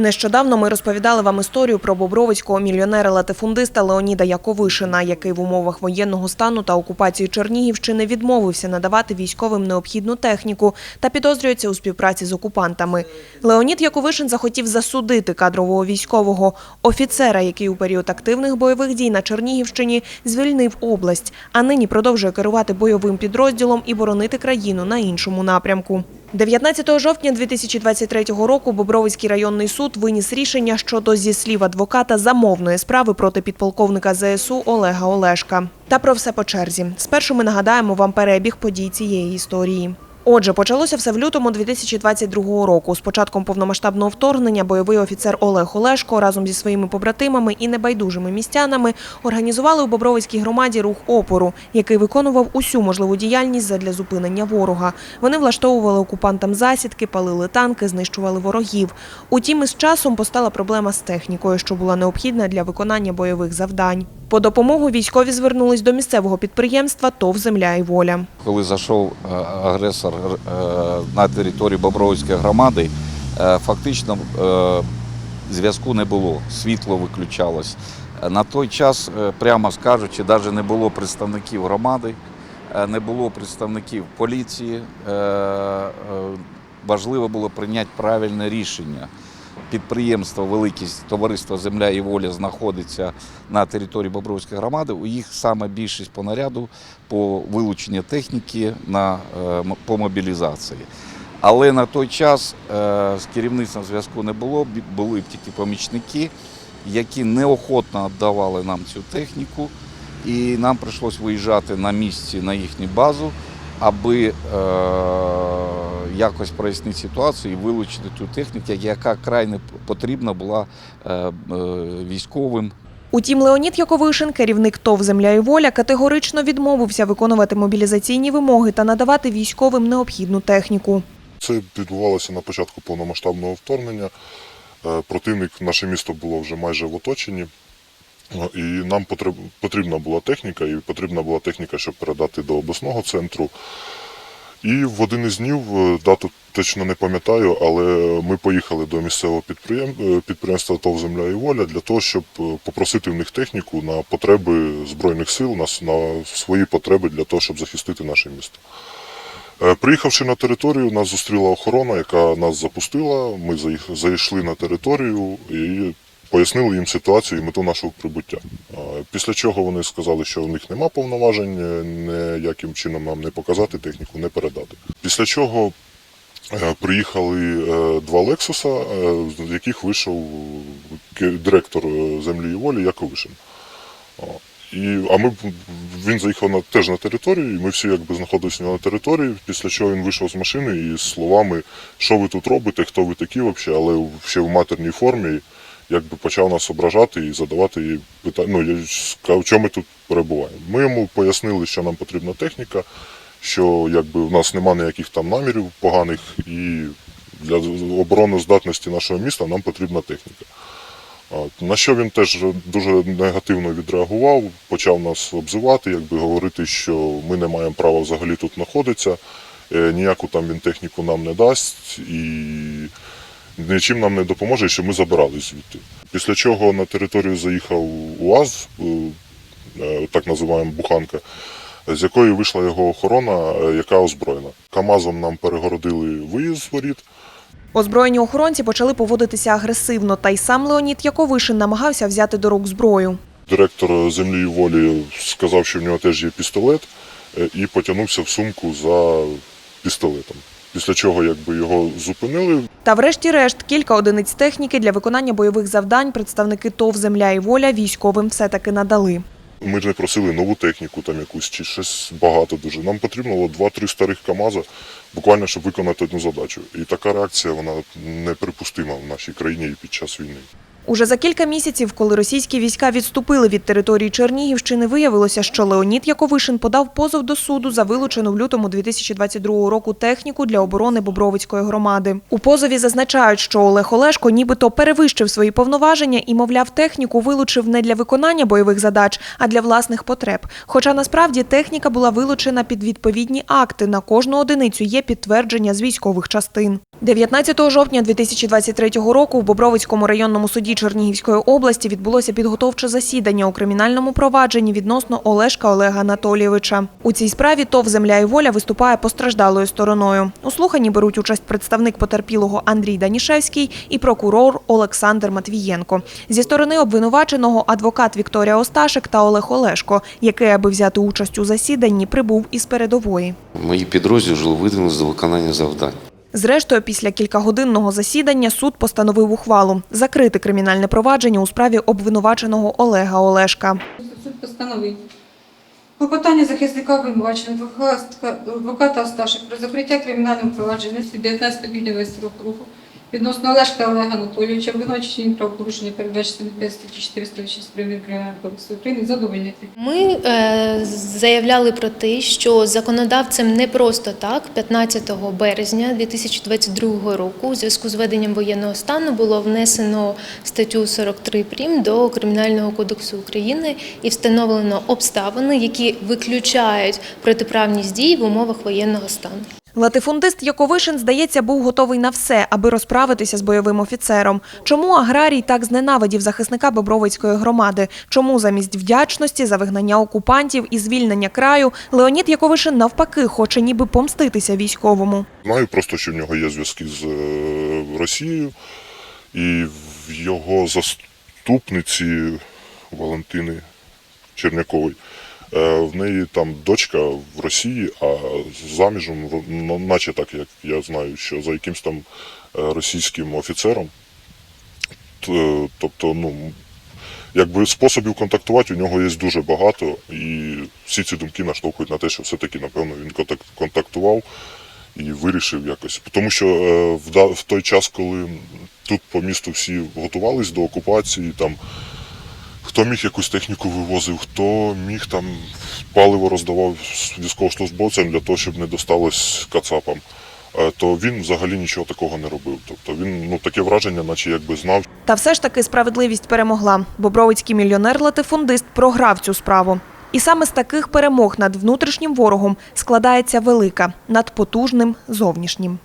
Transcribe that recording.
Нещодавно ми розповідали вам історію про бобровицького мільйонера-латифундиста Леоніда Яковишина, який в умовах воєнного стану та окупації Чернігівщини відмовився надавати військовим необхідну техніку та підозрюється у співпраці з окупантами. Леонід Яковишин захотів засудити кадрового військового офіцера, який у період активних бойових дій на Чернігівщині звільнив область, а нині продовжує керувати бойовим підрозділом і боронити країну на іншому напрямку. 19 жовтня 2023 року Бобровицький районний суд виніс рішення щодо зі слів адвоката замовної справи проти підполковника ЗСУ Олега Олешка. Та про все по черзі. Спершу ми нагадаємо вам перебіг подій цієї історії. Отже, почалося все в лютому 2022 року. З початком повномасштабного вторгнення бойовий офіцер Олег Олешко разом зі своїми побратимами і небайдужими містянами організували у Бобровицькій громаді рух опору, який виконував усю можливу діяльність задля зупинення ворога. Вони влаштовували окупантам засідки, палили танки, знищували ворогів. Утім, із часом постала проблема з технікою, що була необхідна для виконання бойових завдань. По допомогу військові звернулись до місцевого підприємства ТОВ Земля і воля. Коли зайшов е, агресор е, на територію Бобровської громади, е, фактично зв'язку не було, світло виключалось. На той час, прямо скажучи, навіть не було представників громади, не було представників поліції. Важливо було прийняти правильне рішення. Підприємство велике товариство Земля і воля знаходиться на території Бобровської громади. У їх саме більшість по наряду по вилученню техніки на, е, по мобілізації. Але на той час е, з керівництвом зв'язку не було, були тільки помічники, які неохотно віддавали нам цю техніку, і нам прийшлось виїжджати на місці на їхню базу, аби е, якось прояснити ситуацію і вилучити ту техніку, яка крайне потрібна була е, е, військовим Утім, Леонід Яковишин, керівник ТОВ Земля і воля, категорично відмовився виконувати мобілізаційні вимоги та надавати військовим необхідну техніку. Це відбувалося на початку повномасштабного вторгнення. Противник, наше місто було вже майже в оточенні. Е, І нам потрібна була техніка, і потрібна була техніка, щоб передати до обласного центру. І в один із днів, е, дату точно не пам'ятаю, але ми поїхали до місцевого е, підприємства ТОВ Земля і воля для того, щоб е, попросити в них техніку на потреби Збройних сил, на, свої потреби для того, щоб захистити наше місто. Приїхавши на територію, нас зустріла охорона, яка нас запустила. Ми зайшли на територію і пояснили їм ситуацію і мету нашого прибуття. Після чого вони сказали, що в них нема повноважень е, ніяким чином нам не показати техніку, не передати. Після чого е, приїхали е, два Лексуса, з яких вийшов директор землі і волі Яковишин. І, а ми, він заїхав на, теж на територію, і ми всі якби знаходилися на території, після чого він вийшов з машини і з словами, що ви тут робите, хто ви такі взагалі, але ще в матерній формі, якби почав нас ображати і задавати їй питання. Ну, я сказав, чому ми тут перебуваємо. Ми йому пояснили, що нам потрібна техніка, що якби в нас немає ніяких там намірів поганих, і для обороноздатності нашого міста нам потрібна техніка. На що він теж дуже негативно відреагував, почав нас обзивати, якби говорити, що ми не маємо права взагалі тут знаходитися, е, ніяку там він техніку нам не дасть і нічим нам не допоможе, щоб ми забирались звідти. Після чого на територію заїхав УАЗ, е, е, так називаємо буханка, з якої вийшла його охорона, е, яка озброєна. Камазом нам перегородили виїзд з воріт. Озброєні охоронці почали поводитися агресивно, та й сам Леонід Яковишин намагався взяти до рук зброю. Директор землі і волі сказав, що в нього теж є пістолет, і потягнувся в сумку за пістолетом. Після чого якби його зупинили. Та врешті-решт кілька одиниць техніки для виконання бойових завдань представники ТОВ Земля і воля військовим все-таки надали. Ми ж не просили нову техніку, там якусь чи щось багато дуже. Нам потрібно було два-три старих КАМАЗа, буквально щоб виконати одну задачу. І така реакція вона неприпустима в нашій країні і під час війни. Уже за кілька місяців, коли російські війська відступили від території Чернігівщини, виявилося, що Леонід Яковишин подав позов до суду за вилучену в лютому 2022 року техніку для оборони Бобровицької громади. У позові зазначають, що Олег Олешко нібито перевищив свої повноваження і, мовляв, техніку вилучив не для виконання бойових задач, а для власних потреб. Хоча насправді техніка була вилучена під відповідні акти. На кожну одиницю є підтвердження з військових частин. 19 жовтня 2023 року в Бобровицькому районному суді Чернігівської області відбулося підготовче засідання у кримінальному провадженні відносно Олешка Олега Анатолійовича. У цій справі ТОВ «Земля і воля» виступає постраждалою стороною. У слуханні беруть участь представник потерпілого Андрій Данішевський і прокурор Олександр Матвієнко. Зі сторони обвинуваченого адвокат Вікторія Осташик та Олег Олешко, який, аби взяти участь у засіданні, прибув із передової. Мої підрозділи видані до виконання завдань. Зрештою, після кількагодинного засідання суд постановив ухвалу закрити кримінальне провадження у справі обвинуваченого Олега Олешка. Суд постановив. Клопотання захисника обвинуваченого адвоката- Осташик про закриття кримінального провадження від 19 квітня 20 року відносно Олешка Олега Анатолійовича, обвинувачення правопорушення передбачені від статті 406 Кримінального кримінального кодексу України задовольнити. Ми е, заявляли про те, що законодавцем не просто так, 15 березня 2022 року, у зв'язку з введенням воєнного стану, було внесено статтю 43 прим до Кримінального кодексу України і встановлено обставини, які виключають протиправність дій в умовах воєнного стану. Латифундист Яковишин, здається, був готовий на все, аби розправитися з бойовим офіцером. Чому аграрій так зненавидів захисника Бобровицької громади? Чому замість вдячності за вигнання окупантів і звільнення краю Леонід Яковишин навпаки хоче ніби помститися військовому? Знаю просто, що в нього є зв'язки з е, Росією, і в його заступниці Валентини Чернякової. Е, В неї там дочка в Росії, а заміжем, наче так, як я знаю, що за якимсь там е, російським офіцером. Тобто, ну, якби способів контактувати у нього є дуже багато, і всі ці думки наштовхують на те, що все-таки, напевно, він контактував і вирішив якось. Тому що е, в той час, коли тут по місту всі готувались до окупації, там хто міг якусь техніку вивозив, хто міг там паливо роздавав військовослужбовцям для того, щоб не досталось кацапам. е, То він взагалі нічого такого не робив. Тобто він ну таке враження, наче якби знав, Та все ж таки справедливість перемогла. Бобровицький мільйонер-латифундист програв цю справу. І саме з таких перемог над внутрішнім ворогом складається велика над потужним зовнішнім.